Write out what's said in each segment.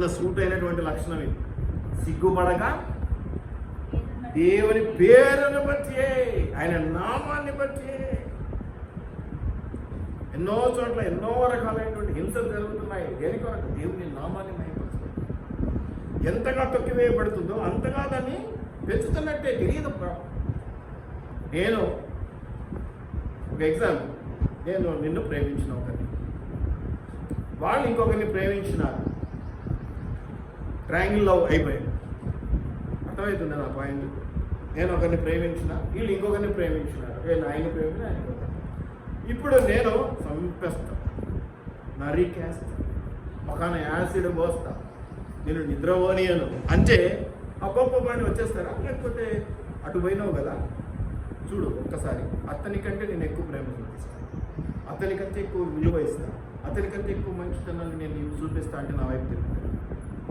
వేసుకున్న సూట్ అయినటువంటి లక్షణం ఇది. సిగ్గుపడక దేవుని పేరును బట్టి ఆయన నామాన్ని బట్టి ఎన్నో చోట్ల ఎన్నో రకాలైనటువంటి హింసలు జరుగుతున్నాయి. దేని కొరకు? దేవుని నామాన్ని మహిమపరచడం ఎంతగా తొక్కివేయబడుతుందో అంతగా దాన్ని పెంచుతున్నట్టే తెలియదు నేను ఒక ఎగ్జాంపుల్ నేను నిన్ను ప్రేమించిన ఒకరిని. వాళ్ళు ఇంకొకరిని ప్రేమించినారు. ట్రయాంగిల్ లవ్ అయిపోయింది. అర్థమవుతుంది నా పాయింట్ నేను ఒకరిని ప్రేమించిన వీళ్ళు ఇంకొకరిని ప్రేమించినారు. నేను ఆయన ప్రేమించిన ఆయన ఇప్పుడు నేను చంపేస్తా నరికేస్తా ఒకన యాసిడ్ పోస్తా. నేను నిద్రపోనియను. అంటే అబ్బబ్బని వచ్చేస్తారా? లేకపోతే అటు పోయినావు కదా? చూడు ఒక్కసారి. అతనికంటే నేను ఎక్కువ ప్రేమ చూపిస్తాను అతనికంటే ఎక్కువ విలువ ఇస్తాను అతనికంటే ఎక్కువ మంచితనాన్ని నేను చూపిస్తా అంటే నా వైపు తిరుగుతాను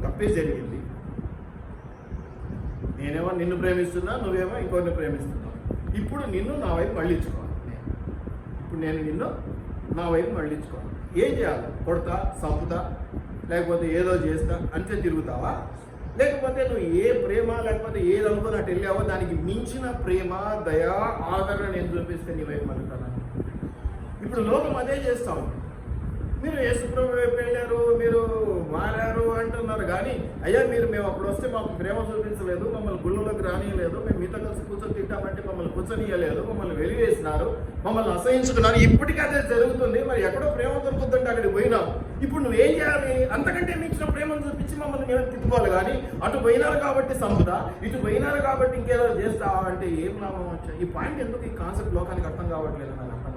తప్పే జరిగింది. నేనేమో నిన్ను ప్రేమిస్తున్నా నువ్వేమో ఇంకొకరిని ప్రేమిస్తున్నావు. ఇప్పుడు నిన్ను నా వైపు మళ్ళించుకోవాలి ఇప్పుడు నేను నిన్ను నా వైపు మళ్ళించుకోవాలి. ఏం చేయాలి? కొడతా చంపుతా లేకపోతే ఏదో చేస్తా అంతే తిరుగుతావా? లేకపోతే నువ్వు ఏ ప్రేమ లేకపోతే ఏది అనుకుని అటు వెళ్ళావో దానికి మించిన ప్రేమ దయా ఆదరణ నేను చూపిస్తే నీ వైపు మళ్ళీ ఇప్పుడు లోకం అదే చేస్తావు మీరు యేసుప్రభు వైపు వెళ్ళారు మీరు మారారు అంటున్నారు కానీ అయ్యా మీరు మేము అప్పుడు వస్తే మాకు ప్రేమ చూపించలేదు మమ్మల్ని గుళ్ళలోకి రానియలేదు మేము మీతో కలిసి కూర్చొని తింటామంటే మమ్మల్ని కూర్చొనియలేదు మమ్మల్ని వెలివేసినారు మమ్మల్ని అసహించుకున్నారు. ఇప్పటికీ అదే జరుగుతుంది. మరి ఎక్కడో ప్రేమ దొరుకుతుంటే అక్కడికి పోయినాం. ఇప్పుడు నువ్వు ఏం చేయాలి? అంతకంటే మించిన ప్రేమను చూపించి మమ్మల్ని మేము తిప్పుకోవాలి కానీ అటు పోయినారు కాబట్టి సంపద ఇటు పోయినారు కాబట్టి ఇంకేదో చేస్తావా అంటే ఏం లాభం వచ్చా? ఈ పాయింట్ ఎందుకు ఈ కాన్సెప్ట్ లోకానికి అర్థం కావట్లేదు నాకు అర్థం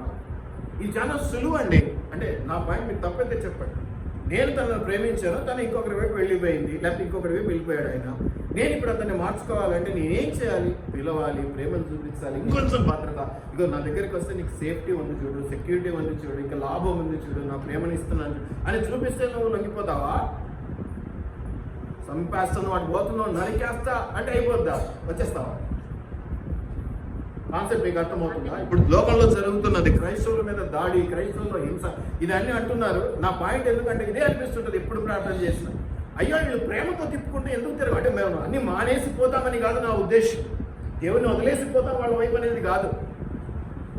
ఇది చాలా సులువు అండి అంటే నా పాయింట్ మీరు తప్పైతే చెప్పండి. నేను తనను ప్రేమించాను తను ఇంకొకరి వైపు వెళ్ళిపోయింది లేకపోతే ఇంకొకరి వైపు వెళ్ళిపోయాడు ఆయన. నేను ఇప్పుడు అతన్ని మార్చుకోవాలంటే నేనేం చేయాలి? పిలవాలి ప్రేమను చూపించాలి ఇంకొంచెం భద్రత. ఇగో నా దగ్గరికి వస్తే నీకు సేఫ్టీ ఉంది చూడు సెక్యూరిటీ ఉంది చూడు ఇంకా లాభం ఉంది చూడు నా ప్రేమని ఇస్తున్నాను అని చూపిస్తే నువ్వు లొంగిపోతావా? సంపేస్తాను వాటి పోతున్నావు నరికేస్తా అంటే అయిపోద్దా? వచ్చేస్తావా? కాన్సెప్ట్ మీకు అర్థమవుతుందా? ఇప్పుడు లోకంలో జరుగుతున్నది క్రైస్తవుల మీద దాడి క్రైస్తవుల హింస ఇదన్నీ అంటున్నారు. నా పాయింట్ ఎందుకంటే ఇదే అనిపిస్తుంటుంది ఎప్పుడు ప్రార్థన చేసిన. అయ్యో వీళ్ళు ప్రేమతో తిప్పుకుంటే ఎందుకు తిరగ అంటే మేము అన్ని మానేసి పోతామని కాదు నా ఉద్దేశం. దేవుని వదిలేసిపోతాం వాళ్ళ వైపు అనేది కాదు.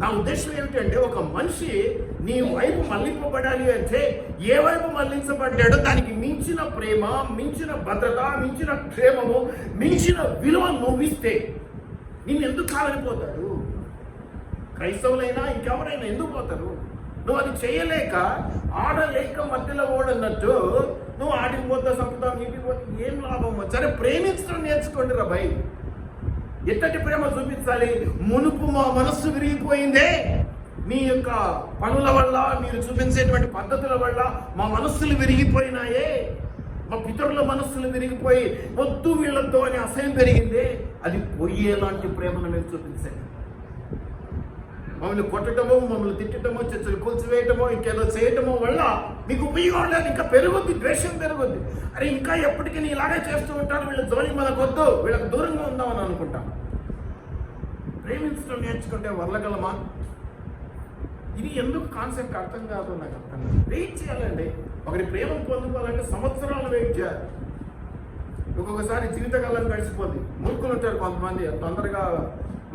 నా ఉద్దేశం ఏమిటంటే ఒక మనిషి నీ వైపు మళ్ళింపబడాలి అంటే ఏ వైపు మళ్ళించబడ్డాడో దానికి మించిన ప్రేమ మించిన భద్రత మించిన క్షేమము మించిన విలువ నువ్విస్తే నిన్ను ఎందుకు కాలనిపోతాడు? క్రైస్తవులైనా ఇంకెవరైనా ఎందుకు పోతారు? నువ్వు అది చేయలేక ఆడలేక మధ్యలో ఓడన్నట్టు నువ్వు ఆడికి పోతా సంపుతావు నీటికి పోతే ఏం లాభం సరే ప్రేమించడం నేర్చుకోండి రా భయ్. ఎట్టటి ప్రేమ చూపించాలి? మునుపు మా మనస్సు విరిగిపోయిందే. మీ యొక్క పనుల వల్ల మీరు చూపించేటువంటి పద్ధతుల వల్ల మా మనస్సులు విరిగిపోయినాయే. మా పితరుల మనస్సులు తిరిగిపోయి వద్దు వీళ్ళతో అని అసహ్యం పెరిగింది అది పోయేలాంటి ప్రేమను మీరు చూపించండి. మమ్మల్ని కొట్టడమో మమ్మల్ని తిట్టడమో చర్చలు కూల్చివేయటమో ఇంకేదో చేయటమో వల్ల మీకు ఉపయోగం లేదు ఇంకా పెరుగుద్ది ద్వేషం పెరుగుద్ది. అరే ఇంకా ఎప్పటికీ నీ ఇలాగే చేస్తూ ఉంటాను వీళ్ళ జోలి మనకు వద్దు వీళ్ళకి దూరంగా ఉందామని అనుకుంటాం. ప్రేమించడం నేర్చుకుంటే వరలగలమా? ఇది ఎందుకు కాన్సెప్ట్ అర్థం కాదు నాకు అర్థం కాదు. వెయిట్ చేయాలండి ఒకరి ప్రేమను పొందుకోవాలంటే సంవత్సరాలు వెయిట్ చేయాలి. ఒక్కొక్కసారి జీవితకాలం గడిచిపోద్ది. మూర్ఖులు ఉంటారు కొంతమంది తొందరగా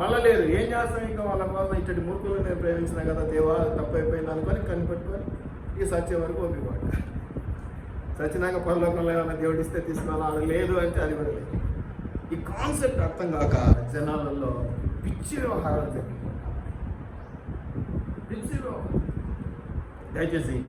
మళ్ళా లేదు. ఏం చేస్తాం ఇంకా వాళ్ళ కోసం ఇచ్చటి మూర్ఖులు నేను ప్రేమించిన కదా దేవా తప్పైపోయింది అనుకొని కనిపెట్టుకొని ఈ సత్య వరకు ఒప్పిపోడు సచ్చినాక పరలోకంలో ఏమైనా దేవుడు ఇస్తే అది లేదు అంటే అది కూడా లేదు. ఈ కాన్సెప్ట్ అర్థం కాక జనాలలో పిచ్చి వ్యవహారాలు జరిగింది పిచ్చి దయచేసి